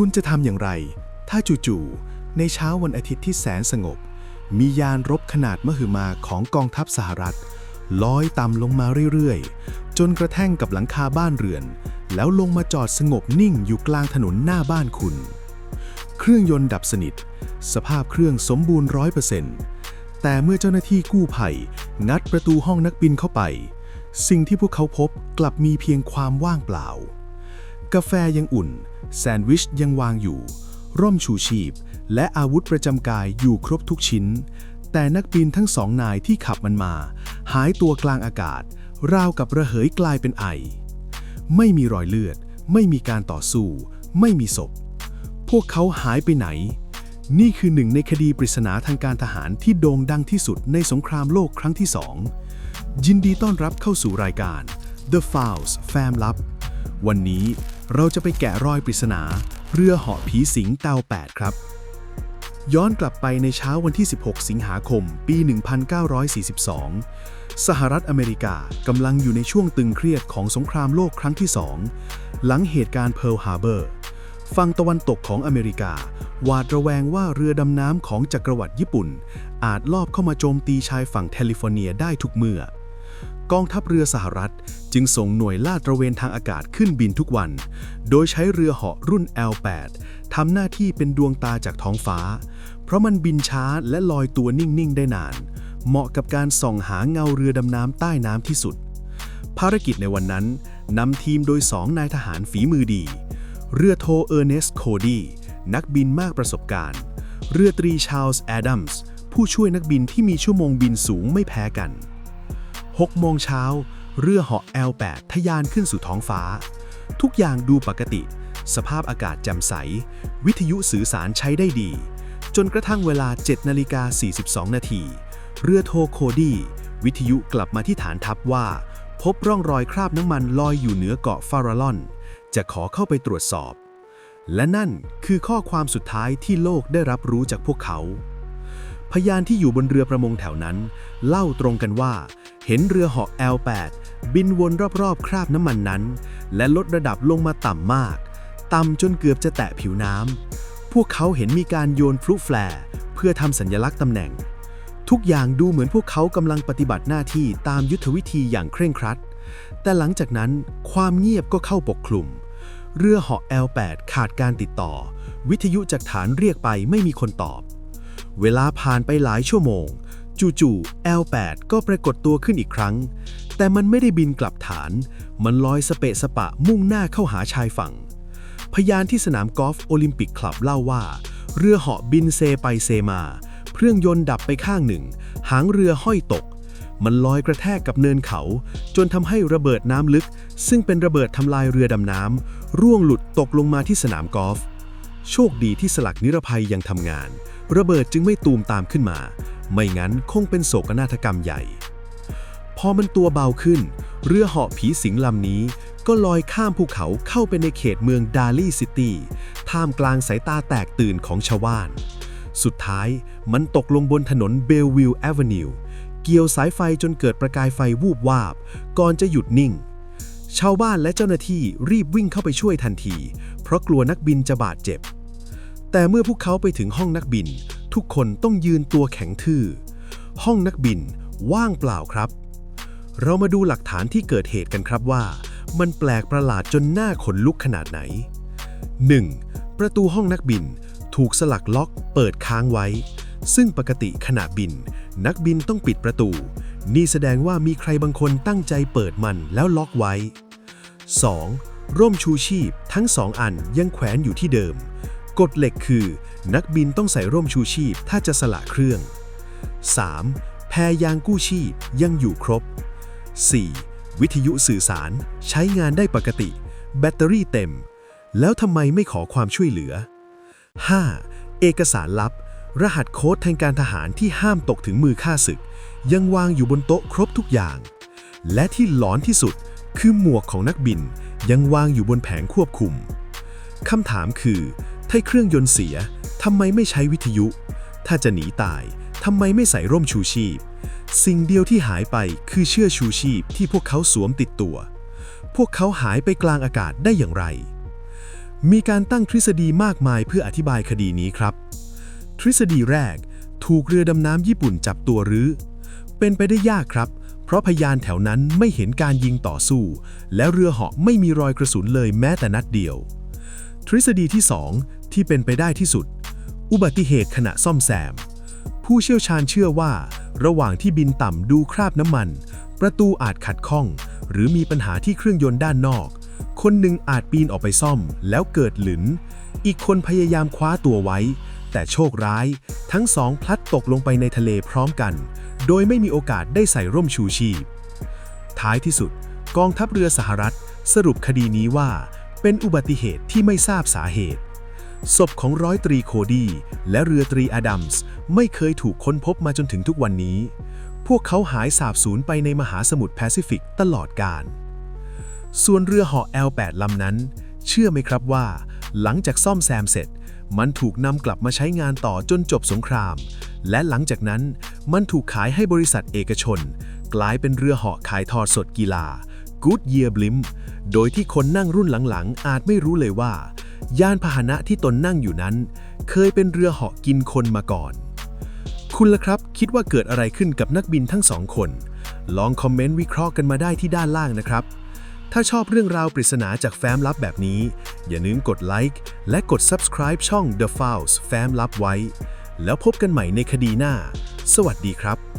คุณจะทำอย่างไร ถ้าจู่ๆในเช้าวันอาทิตย์ที่แสนสงบ มียานรบขนาดมหึมาของกองทัพสหรัฐลอยต่ำลงมาเรื่อยๆ จนกระแทกกับหลังคาบ้านเรือน แล้วลงมาจอดสงบนิ่งอยู่กลางถนนหน้าบ้านคุณ เครื่องยนต์ดับสนิท สภาพเครื่องสมบูรณ์ร้อยเปอร์เซ็นต์แต่เมื่อเจ้าหน้าที่กู้ภัย งัดประตูห้องนักบินเข้าไป สิ่งที่พวกเขาพบกลับมีเพียงความว่างเปล่า กาแฟยังอุ่น แซนด์วิชยังวางอยู่ ร่มชูชีพ และอาวุธประจำกายอยู่ครบทุกชิ้น แต่นักบินทั้งสองนายที่ขับมันมา หายตัวกลางอากาศ ราวกับระเหยกลายเป็นไอ ไม่มีรอยเลือด ไม่มีการต่อสู้ ไม่มีศพ พวกเขาหายไปไหน นี่คือหนึ่งในคดีปริศนาทางการทหารที่โด่งดังที่สุดในสงครามโลกครั้งที่สองยินดีต้อนรับเข้าสู่รายการ The Files แฟมลับ วันนี้ เราจะไปแกะรอยปริศนา เรือเหาะผีสิงเตา8 ครับ ย้อนกลับไปในเช้าวันที่ 16 สิงหาคม ปี 1942 สหรัฐอเมริกากำลังอยู่ในช่วงตึงเครียดของสงครามโลกครั้งที่สองหลังเหตุการณ์เพิร์ลฮาร์เบอร์ฝั่งตะวันตกของอเมริกา หวาดระแวงว่าเรือดำน้ำของจักรวรรดิญี่ปุ่น อาจลอบเข้ามาโจมตีชายฝั่งแคลิฟอร์เนียได้ทุกเมื่อกองทัพเรือสหรัฐ จึงส่งหน่วยลาดตระเวนทางอากาศขึ้นบินทุกวัน โดยใช้เรือเหาะรุ่น L8 ทำหน้าที่เป็นดวงตาจากท้องฟ้า เพราะมันบินช้าและลอยตัวนิ่ง ๆ ได้นาน เหมาะกับการส่องหาเงาเรือดำน้ำใต้น้ำที่สุด ภารกิจในวันนั้นนำทีมโดยสองนายทหารฝีมือดี เรือโทเออร์เนสโคดีนักบินมากประสบการณ์ เรือตรีชาร์ลส์แอดัมส์ผู้ช่วยนักบินที่มีชั่วโมงบินสูงไม่แพ้กัน 6 โมงเช้า เรือเหาะ L8 ทะยานขึ้นสู่ท้องฟ้า ทุกอย่างดูปกติ สภาพอากาศแจ่มใส วิทยุสื่อสารใช้ได้ดี จนกระทั่งเวลา 7 นาฬิกา 42 นาที เรือโทโคดี้ วิทยุกลับมาที่ฐานทัพว่า พบร่องรอยคราบน้ำมันลอยอยู่เหนือเกาะฟารารอน จะขอเข้าไปตรวจสอบ และนั่นคือข้อความสุดท้ายที่โลกได้รับรู้จากพวกเขา พยานที่อยู่บนเรือประมงแถวนั้น เล่าตรงกันว่า เห็นเรือเหาะ L8 บินวนรอบๆ คราบน้ำมันนั้น และลดระดับลงมาต่ำมาก ต่ำจนเกือบจะแตะผิวน้ำ พวกเขาเห็นมีการโยนพลุแฟร์เพื่อทำสัญลักษณ์ตำแหน่ง ทุกอย่างดูเหมือนพวกเขากำลังปฏิบัติหน้าที่ตามยุทธวิธีอย่างเคร่งครัด แต่หลังจากนั้นความเงียบก็เข้าปกคลุม เรือเหาะ L8 ขาดการติดต่อ วิทยุจากฐานเรียกไปไม่มีคนตอบ เวลาผ่านไปหลายชั่วโมง จู่ๆ L8 ก็ปรากฏตัวขึ้นอีกครั้ง แต่มันไม่ได้บินกลับฐาน มันลอยสเปะสปะมุ่งหน้าเข้าหาชายฝั่ง พยานที่สนามกอล์ฟโอลิมปิกคลับเล่าว่า เรือเหาะบินเซไปเซมา เครื่องยนต์ดับไปข้างหนึ่ง หางเรือห้อยตก มันลอยกระแทกกับเนินเขา จนทำให้ระเบิดน้ำลึก ซึ่งเป็นระเบิดทำลายเรือดำน้ำร่วงหลุดตกลงมาที่สนามกอล์ฟโชคดีที่สลักนิรภัยยังทำงาน ระเบิดจึงไม่ตูมตามขึ้นมา ไม่งั้นคงเป็นโศกนาฏกรรมใหญ่ พอมันตัวเบาขึ้น เรือเหาะผีสิงลำนี้ ก็ลอยข้ามภูเขาเข้าไปในเขตเมืองดาลีซิตี้ ท่ามกลางสายตาแตกตื่นของชาวบ้าน สุดท้ายมันตกลงบนถนนเบลวิวแอเวนิวเกี่ยวสายไฟจนเกิดประกายไฟวูบวาบ ก่อนจะหยุดนิ่ง ชาวบ้านและเจ้าหน้าที่รีบวิ่งเข้าไปช่วยทันที เพราะกลัวนักบินจะบาดเจ็บ แต่เมื่อพวกเขาไปถึงห้องนักบิน ทุกคนต้องยืนตัวแข็งทื่อ ห้องนักบินว่างเปล่าครับ เรามาดูหลักฐานที่เกิดเหตุกันครับว่า มันแปลกประหลาดจนหน้าขนลุกขนาดไหน 1. ประตูห้องนักบินถูกสลักล็อกเปิดค้างไว้ ซึ่งปกติขณะบิน นักบินต้องปิดประตู นี่แสดงว่ามีใครบางคนตั้งใจเปิดมันแล้วล็อกไว้ 2. ร่มชูชีพทั้งสองอันยังแขวนอยู่ที่เดิม กฎเหล็กคือ นักบินต้องใส่ร่มชูชีพถ้าจะสละเครื่อง 3. แพยางกู้ชีพยังอยู่ครบ 4. วิทยุสื่อสารใช้งานได้ปกติ แบตเตอรี่เต็ม แล้วทำไมไม่ขอความช่วยเหลือ 5. เอกสารลับ รหัสโค้ดทางการทหารที่ห้ามตกถึงมือข้าศึก ยังวางอยู่บนโต๊ะครบทุกอย่าง และที่หลอนที่สุดคือหมวกของนักบินยังวางอยู่บนแผงควบคุมคำถามคือ ถ้าเครื่องยนต์เสียทำไมไม่ใช้วิทยุ ถ้าจะหนีตายทำไมไม่ใส่ร่มชูชีพ สิ่งเดียวที่หายไปคือเชือกชูชีพที่พวกเขาสวมติดตัว พวกเขาหายไปกลางอากาศได้อย่างไร มีการตั้งทฤษฎีมากมายเพื่ออธิบายคดีนี้ครับ ทฤษฎีแรก ถูกเรือดำน้ำญี่ปุ่นจับตัวหรือเป็นไปได้ยากครับ เพราะพยานแถวนั้นไม่เห็นการยิงต่อสู้ และเรือเหาะไม่มีรอยกระสุนเลยแม้แต่นัดเดียว ทฤษฎีที่ 2 ที่เป็นไปได้ที่สุด อุบัติเหตุขณะซ่อมแซม ผู้เชี่ยวชาญเชื่อว่า ระหว่างที่บินต่ำดูคราบน้ำมัน ประตูอาจขัดข้อง หรือมีปัญหาที่เครื่องยนต์ด้านนอก คนหนึ่งอาจปีนออกไปซ่อม แล้วเกิดหลุนอีกคนพยายามคว้าตัวไว้ แต่โชคร้าย ทั้งสองพลัดตกลงไปในทะเลพร้อมกัน โดยไม่มีโอกาสได้ใส่ร่มชูชีพ ท้ายที่สุด กองทัพเรือสหรัฐ สรุปคดีนี้ว่า เป็นอุบัติเหตุที่ไม่ทราบสาเหตุ ศพของร้อยตรีโคดีและเรือตรีอดัมส์ไม่เคยถูกค้นพบมาจนถึงทุกวันนี้ พวกเขาหายสาบสูญไปในมหาสมุทรแปซิฟิกตลอดกาล ส่วนเรือเหาะ L8 ลำนั้น เชื่อไหมครับว่า หลังจากซ่อมแซมเสร็จ มันถูกนำกลับมาใช้งานต่อจนจบสงคราม และหลังจากนั้นมันถูกขายให้บริษัทเอกชน กลายเป็นเรือเหาะขายทอดสดกีฬา Good Year Blimp โดยที่คนนั่งรุ่นหลังๆ อาจไม่รู้เลยว่า ยานพาหนะที่ตนนั่งอยู่นั้น เคยเป็นเรือเหาะกินคนมาก่อน คุณล่ะครับคิดว่าเกิดอะไรขึ้นกับนักบินทั้งสองคน ลองคอมเมนต์วิเคราะห์กันมาได้ที่ด้านล่างนะครับ ถ้าชอบเรื่องราวปริศนาจากแฟ้มลับแบบนี้ อย่าลืมกดไลค์และกด subscribe ช่อง The Files แฟ้มลับไว้ แล้วพบกันใหม่ในคดีหน้า สวัสดีครับ